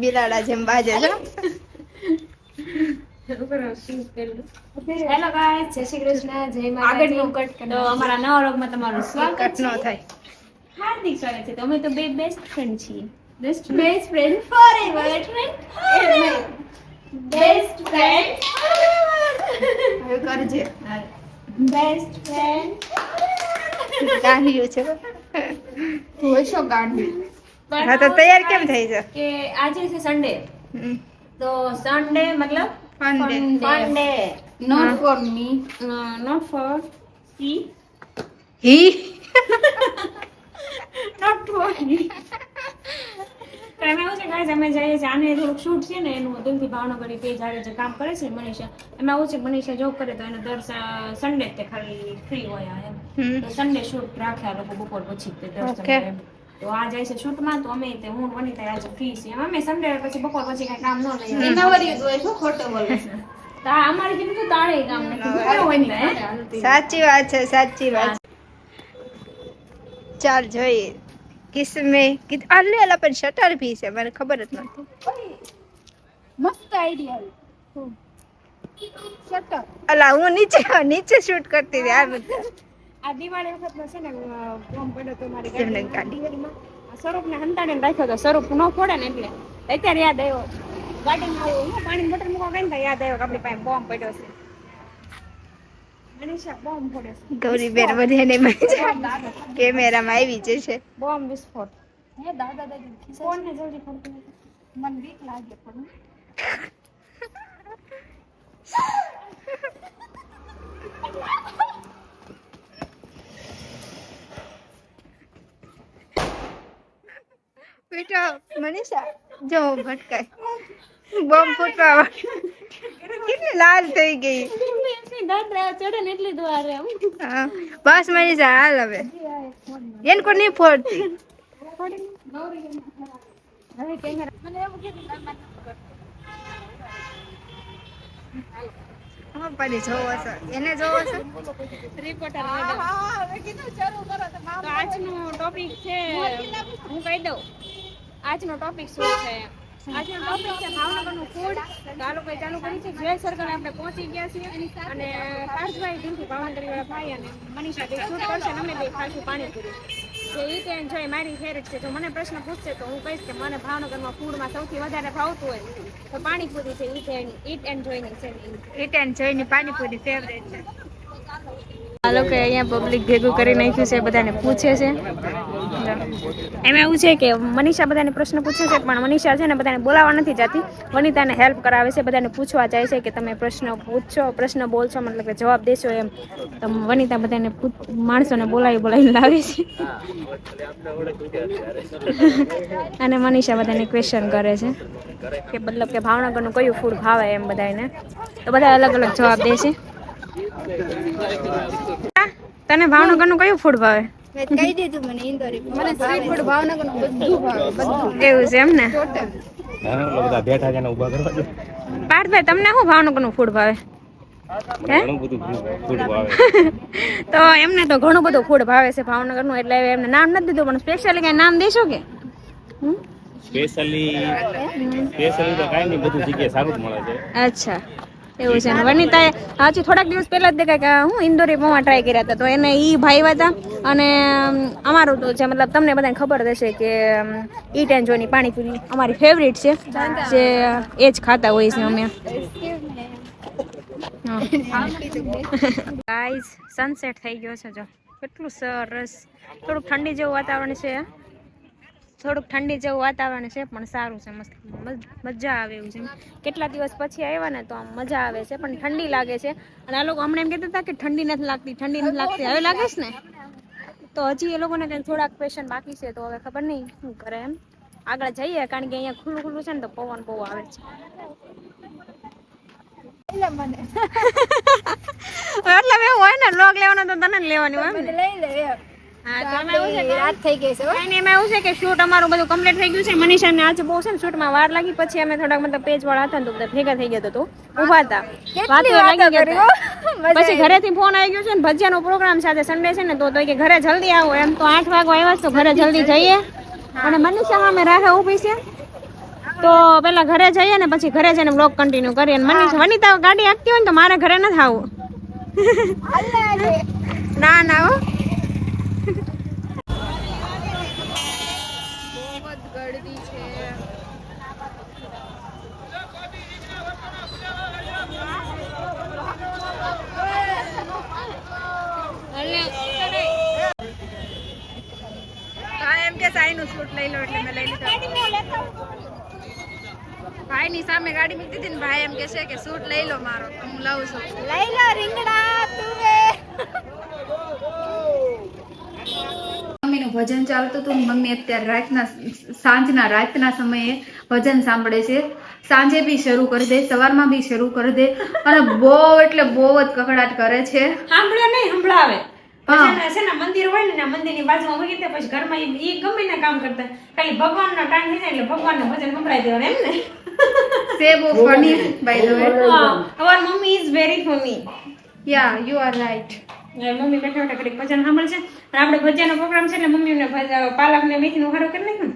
બિલાડા જેમ બાજે છે. Hello guys જય શ્રી કૃષ્ણ જય માતાજી. તો અમારા નવા વ્લોગમાં તમારું સ્વાગત નો થાય. હાર્દિક સ્વાગત છે. તો અમે તો બે બેસ્ટ ફ્રેન્ડ છીએ. Best best friend forever best friend હવે કરજે. બેસ્ટ ફ્રેન્ડ ગાંડિયું છે. હોશો ગાંડી હા તો તૈયાર કેમ થઈ છે? કે આજે છે સન્ડે તો સન્ડે મતલબ. Fun day not for me not for see he not for me તો એમાં એવું છે guys, અમે જઈએ છીએ. આને થોડુંક શૂટ છે ને એનું દિલથી ભાવનગર પે જાડે જે કામ કરે છે મનીષા. એમાં એવું છે મનીષા જોબ કરે તો એને દર સન્ડે તે ખાલી ફ્રી હોય એમ. તો સન્ડે શૂટ રાખે આ લોકો બપોર પછી તે દર સન્ડે તો આ જાય છે શૂટમાં તો અમે તે હું વનિતા આજે ફ્રી છે અમે સન્ડે પછી બપોર પછી કઈ કામ ન લઈએ. નવરી હોય શું ખોટો બોલે છે? અમારે તાળે કામ નથી. હોય સાચી વાત છે સાચી વાત છે. ચાલ જોઈએ. કિસમે આલે આલા પણ શટર ભી છે મને ખબર જ નથી મસ્ત આઈડિયા શટર અલા હું નીચે નીચે શૂટ કરતી હતી આ બધું. આ દિવાળી વખત છે ને બોમ્બ પડ્યો તો મારી ગાડી. ગાડી સ્વરૂપ ને હંતાડીને રાખ્યો તો સ્વરૂપ ન ફોડે ને એટલે અત્યારે યાદ આવ્યો. ગાડીમાં પાણી મોટર મૂકવા ગઈ ને યાદ આવ્યો કે આપણી પાસે બોમ્બ પડ્યો છે મનીષા બોમ્બ પડ્યો છે ગૌરી બેન બધાને કેમેરામાં આવી જશે. બોમ્બ વિસ્ફોટ. હે દાદા દાદી ખિસ્સા કોણને જલ્દી ફોન મન બીક લાગે પણ. બેટા મનીષા જો ભટકાય. બોમ્બ ફૂટવા કેટલી લાલ થઈ ગઈ. ચડે ને એટલી દુઆ હા બસ મનીષા હાલ હવે. એને કોઈ નહીં ફોડતી. પડી જોવો છો. એને જોવો છો? રિપોર્ટર કીધું ચાલુ કરો તો. તો આજનો ટોપિક છે હું કહી દઉં. આજનો ટોપિક શું છે? આજનો ટોપિક છે ભાવનગરનું ફૂડ તો આ લોકોએ ચાલુ કર્યું છે. જય સરકાર આપણે પહોંચી ગયા છીએ. અને પાર્થભાઈ દિલથી ભાવનગરીવાળા ભાઈ અને મનીષા શૂટ કરશે અમે બે ખાશું પાણીપુરી. તો ઈ તો એન્જોય મારી ફેવરેટ છે. જો મને પ્રશ્ન પૂછશે તો હું કહીશ કે મને ભાવનગરમાં ફૂડમાં સૌથી વધારે ભાવતું હોય તો પાણીપુરી છે. ઈટ એન્ડ ઈટ એન્જોયની છે ઈટ એન્ડ જોઈની પાણીપુરી ફેવરેટ છે. આ લોકો અહીંયા પબ્લિક ભેગું કરી નાખ્યું છે, બધાને પૂછે છે. એમાં એવું છે કે મનીષા બધાને પ્રશ્ન પૂછે છે, પણ મનીષા છે ને બધાને બોલાવવા નથી જતી. વનિતાને હેલ્પ કરાવે છે, બધાને પૂછવા જાય છે કે તમે પ્રશ્ન પૂછો, પ્રશ્ન બોલશો, મતલબ કે જવાબ દેશો એમ. તો વનિતા બધાને માણસોને બોલાવી બોલાવીને લાવે છે. અને મનીષા બધાને ક્વેશ્ચન કરે છે. કે મતલબ કે ભાવનગરનું કયું ફૂડ ભાવે એમ બધાને તો બધા અલગ અલગ જવાબ દે છે. તને ભાવનગરનું કયું ફૂડ ભાવે? મેં કહી દીધું મને ઇન્દોરી મને સ્ટ્રીટ ફૂડ ભાવનગરનું બધું ભાવે બધું. એવું છે એમ ને? ટોટલ હા ઓલા બધા બેઠા છે ઊભા કરવા દો. પાર્થભાઈ તમને શું ભાવનગરનું ફૂડ ભાવે? હે? ઘણું બધું ફૂડ ભાવે. તો એમને તો ઘણું બધું ફૂડ ભાવે છે ભાવનગરનું એટલે એમને નામ નથી દીધું પણ સ્પેશિયલી કઈ નામ દેશો કે? સ્પેશિયલી સ્પેશિયલી તો કાંઈ નહીં બધું જગ્યાએ સારું જ મળે છે. અચ્છા. એવું છે વનિતા હજી થોડાક દિવસ પહેલા જ દેખાય કે હું ઇન્દોરી પૌવા ટ્રાય કર્યા હતા. તો એને એ ભાઈ હતા અને અમારું તો છે મતલબ તમને બધાને ખબર હશે કે ઈટ એન્ડ જોની પાણીપુરી અમારી ફેવરિટ છે. જે એ જ ખાતા હોય છે અમે. ગાઈઝ સનસેટ થઈ ગયો છે જો. કેટલું સરસ. થોડુંક ઠંડી જેવું વાતાવરણ છે. થોડુંક ઠંડી જેવું વાતાવરણ છે પણ સારું છે મસ્ત. મજા આવે એવું છે કેટલા દિવસ પછી આવ્યા ને તો આમ મજા આવે છે પણ ઠંડી લાગે છે. અને આ લોકો હમણાં એમ કહેતા હતા કે ઠંડી નથી લાગતી ઠંડી નથી લાગતી. હવે લાગે છે ને? તો હજી એ લોકોને કંઈક થોડાક પેશન્ટ બાકી છે તો હવે ખબર નહીં શું કરે એમ. આગળ જઈએ કારણ કે અહીંયા ખુલ્લું ખુલ્લું છે ને તો પવન બહુ આવે છે. એટલે એવું હોય ને લોગ લેવાનો તો તને જ લેવાનું હોય લઈ લે રાત થઈ ગઈ છે અને એમાં એવું છે કે શૂટ અમારું બધું કમ્પ્લીટ થઈ ગયું છે. મનીષા ને આજે બહુ છે ને શૂટમાં વાર લાગી. પછી અમે થોડાક મતલબ પેજ વાળા હતા ને તો બધા ભેગા થઈ ગયા તો ઊભા હતા. વાતો લાગી ગયા પછી ઘરેથી ફોન આવી ગયો છે ને ભજીયાનો પ્રોગ્રામ સાથે સન્ડે છે ને તો તો કે ઘરે જલ્દી આવો એમ. તો આઠ વાગો આવ્યા તો ઘરે જલ્દી જઈએ. અને મનીષા અમે રાહે ઊભી છે. તો પેલા ઘરે જઈએ ને પછી ઘરે જઈને બ્લોગ કન્ટિન્યુ કરીએ. અને મનીષા વનિતા ગાડી આપતી હોય ને તો મારે ઘરે નથી આવું ના ના હો હા એમ કે સાઈનું શૂટ લઈ લો એટલે મેં લઈ લીધો. ભાઈ ની સામે ગાડી મૂકી દીધી ને ભાઈ એમ કે છે કે શૂટ લઈ લો મારો. હું લઉં છું. લઈ લો રીંગણા તુવે. મમ્મીનું ભજન ચાલતું હતું મમ્મી અત્યારે રાતના સાંજના રાતના સમયે ભજન સાંભળે છે. સાંજે બી શરૂ કરી દે સવારમાં બી શરૂ કરી દે. અને બહુ એટલે બહુ જ કકડાટ કરે છે. સાંભળે નહીં સંભળાવે. ભજન છે ને મંદિર હોય ને મંદિરની બાજુમાં મૂકી દે પછી ઘરમાં ઈ ઈ ગમે ને કામ કરતા. ખાલી ભગવાનનો ટાઈમ થઈ જાય એટલે ભગવાનનું ભજન સંભળાઈ દેવાનું એમ ને. તે બહુ funny by the way our mummy is very funny yeah you are right mummy બેઠા બેઠા કરી ભજન સાંભળશે. અને આપણે ભજીયાનો પ્રોગ્રામ છે એટલે મમ્મી ને પાલક ને મેથી નું હારું કરી નાખ્યું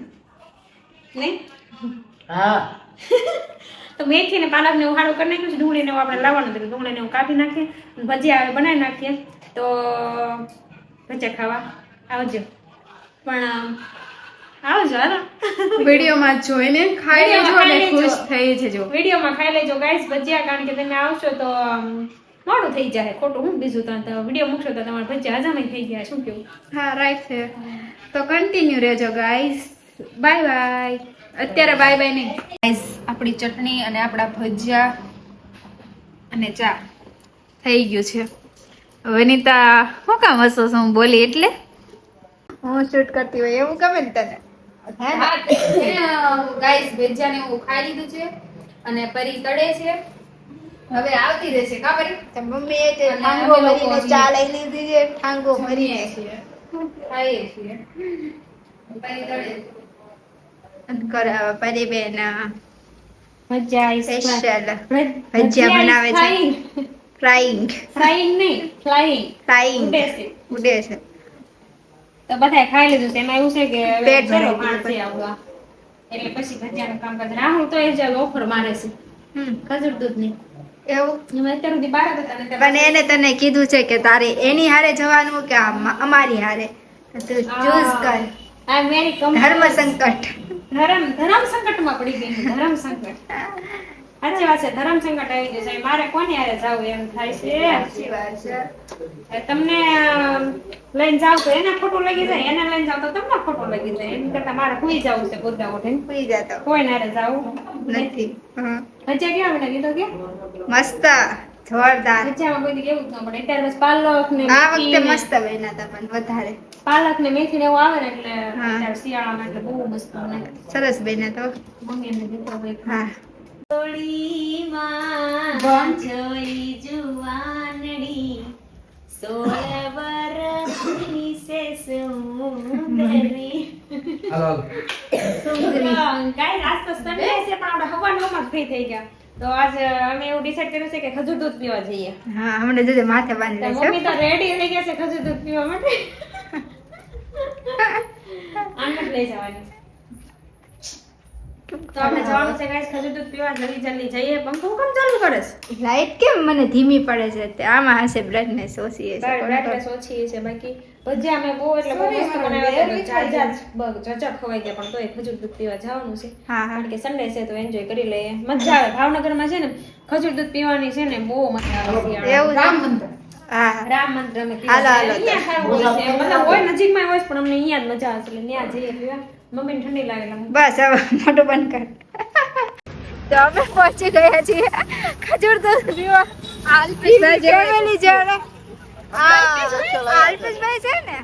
ને? નહીં તો મેથી ને પાલક ને ઉહાડું કરી નાખ્યું છે ડુંગળી ને એવું આપણે લાવવાનું હતું ડુંગળી ને એવું કાપી નાખીએ ભજીયા બનાવી નાખીએ. તો ભજીયા ખાવા આવજો. પણ આવજો હાલો વિડીયોમાં જોઈને ખાઈ લેજો અને ખુશ. થઈ જજો. વિડીયોમાં ખાઈ લેજો. ગાઈસ ભજીયા કારણ કે તમે આવશો તો મોડું થઈ જાય ખોટું હું બીજું તો વીડિયો મૂકશો તો તમારા ભજીયા હજામે થઈ ગયા. શું કેવું? હા રાઈટ છે. તો કન્ટિન્યુ રહેજો ગાઈસ બાય બાય અત્યારે બાય બાય નહીં. ગાઈસ આપણી ચટણી અને આપણા ભજીયા અને ચા થઈ ગયું છે. વનિતા શું કામ હસો છું? હું બોલી એટલે? હું શૂટ કરતી હોય એવું ગમે ને તને? ગાઈસ ભજીયા ને હું ખાઈ લીધું છે અને પરી તળે છે. હવે આવતી રહેશે કા પરી? તો મમ્મીએ તે ઠાંગો ભરીને ચા લઈ લીધી છે ઠાંગો ભરીને. છે ખાઈએ છીએ. પરી તળે. કરાવે પરી બેન ભજીયા સ્પેશિયલ ભજીયા બનાવે છે. ફ્રાઈંગ ફ્લાઇંગ નહીં ફ્લાઇંગ ફ્લાઇંગ ઉડે છે. ઉડે છે. તો બધાએ ખાઈ લીધું છે. એમાં એવું છે કે પેટ ભરાઈ ગયું આવવા. એટલે પછી ભજીયાનું કામકાજ હું તો એ જ ઓફર મારે છે. હમ. ખજૂર એવું? હતા ને પણ એને તને કીધું છે કે તારે એની હારે જવાનું કે અમારી હારે? તો તું ચૂઝ કર. આઈ એમ વેરી ધર્મ સંકટ. ધર્મ ધર્મ સંકટમાં પડી ગઈ ધર્મ સંકટ. સાચી વાત છે ધર્મ સંકટ આવી જશે. મારે કોની હારે જાવું એમ થાય છે? હવે તમને લઈને જાવ તો એને ખોટું લાગી જાય એને લઈને જાવ તો તમને ખોટું લાગી જાય. એમ કરતા મારે કોઈ જવું છે ગોદડા ઉઠીને. કોઈ જતા કોઈ નારે જાવું? નથી. ભજીયા કેવા બને કીધું કે? મસ્ત જોરદાર. ભજીયામાં કોઈ એવું જ ન પડે. અત્યારે બસ પાલક ને આ વખતે મસ્ત બન્યા હતા પણ વધારે. પાલક ને મેથી ને એવું આવે ને એટલે શિયાળામાં એટલે બહુ મસ્ત સરસ બન્યા તો. મમ્મી એમને દીકરો હા. થોડીમાં જોઈ જુવાનડી. સોળ વરસની છે સુંદરી. ગાય આજ છે પણ આપણે હવામાં ફ્રી થઈ ગયા. તો આજ અમે એવું ડિસાઈડ કર્યું છે કે ખજૂર દૂધ પીવા જઈએ. હા હમણાં જોજે માથે તો બાંધી મમ્મી તો રેડી થઈ ગયા છે ખજૂર દૂધ પીવા માટે. આનંદ લઈ જવાની. તો આપણે જવાનું છે ગાઈસ ખજૂર દૂધ પીવા જલ્દી જલ્દી જઈએ. પંખો કેમ ચાલુ કરે છે? લાઈટ કેમ મને ધીમી પડે છે તે? આમાં હશે હશે બ્લડ પણ બ્લડનેસ ઓછી છે. બાકી ભજીયા અમે બહુ એટલે બહુ મસ્ત બનાવ્યા છે ચાર બગ જચક ખવાઈ ગયા પણ તોય ખજૂર દૂધ પીવા જવાનું છે. હા હા. કારણ કે સન્ડે છે તો એન્જોય કરી લઈએ. મજા આવે. ભાવનગરમાં છે ને ખજૂર દૂધ પીવાની છે ને બહુ મજા આવે. છે? હા રામ મંદિર અમે પીવા હાલો, હાલો છે. મતલબ હોય નજીકમાં હોય પણ અમને અહીંયા જ મજા આવે એટલે ત્યાં જઈએ પીવા. મમ્મીને ઠંડી લાગે બસ હવે મોટું બંધ કર. તો અમે પહોંચી ગયા છીએ ખજૂર દૂધ પીવા ફેમિલી જોડે અલ્પેશભાઈ છે. ને?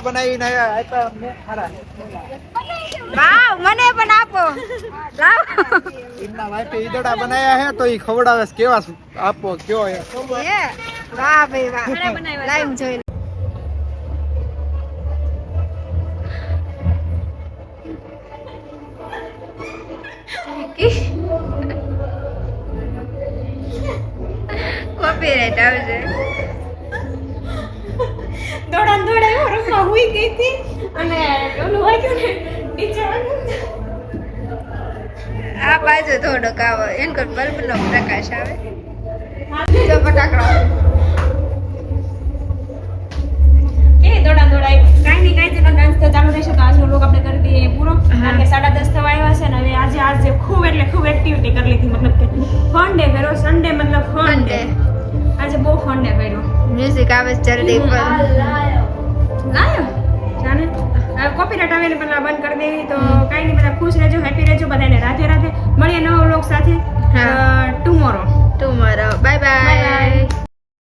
બનાવીને સારા વાવ મને પણ આપો. લાવ. ઇન્ના વાઈફે ઈદડા બનાયા હે તો ઈ ખવડાવે કેવા આપો કયો હે? એ વાહ ભાઈ વાહ. લાઈવ જોઈ કોપીરાઈટ આવશે દોડા દોડા રૂમમાં હુઈ ગઈ હતી. અને ઓલું વાગ્યું ને આ બાજુ થોડોક આવો. એમ કર બલ્બનો પ્રકાશ આવે. જો ફટાકડો. કે દોડા કાંઈ નહીં કાંઈ તેનો ડાન્સ તો ચાલુ રહેશે તો આજનો લોક આપણે કરી દઈએ પૂરો. કારણ કે સાડા દસ થવા આવ્યા છે ને હવે આજે આજે ખૂબ એટલે ખૂબ એક્ટિવિટી કરી લીધી મતલબ કે ફન ડે કર્યો સન્ડે મતલબ ફન ડે આજે બહુ ફન ડે કર્યો. મ્યુઝિક આવે છે જલ્દી પર લાયો જાને કોપીરાઇટ અવેલેબલ બંધ કરી દેવી તો કાંઈ નહીં બધા ખુશ રહેજો હેપી રહેજો બધાને રાધે રાધે. મળીએ નવા લોક સાથે. Tomorrow tomorrow bye bye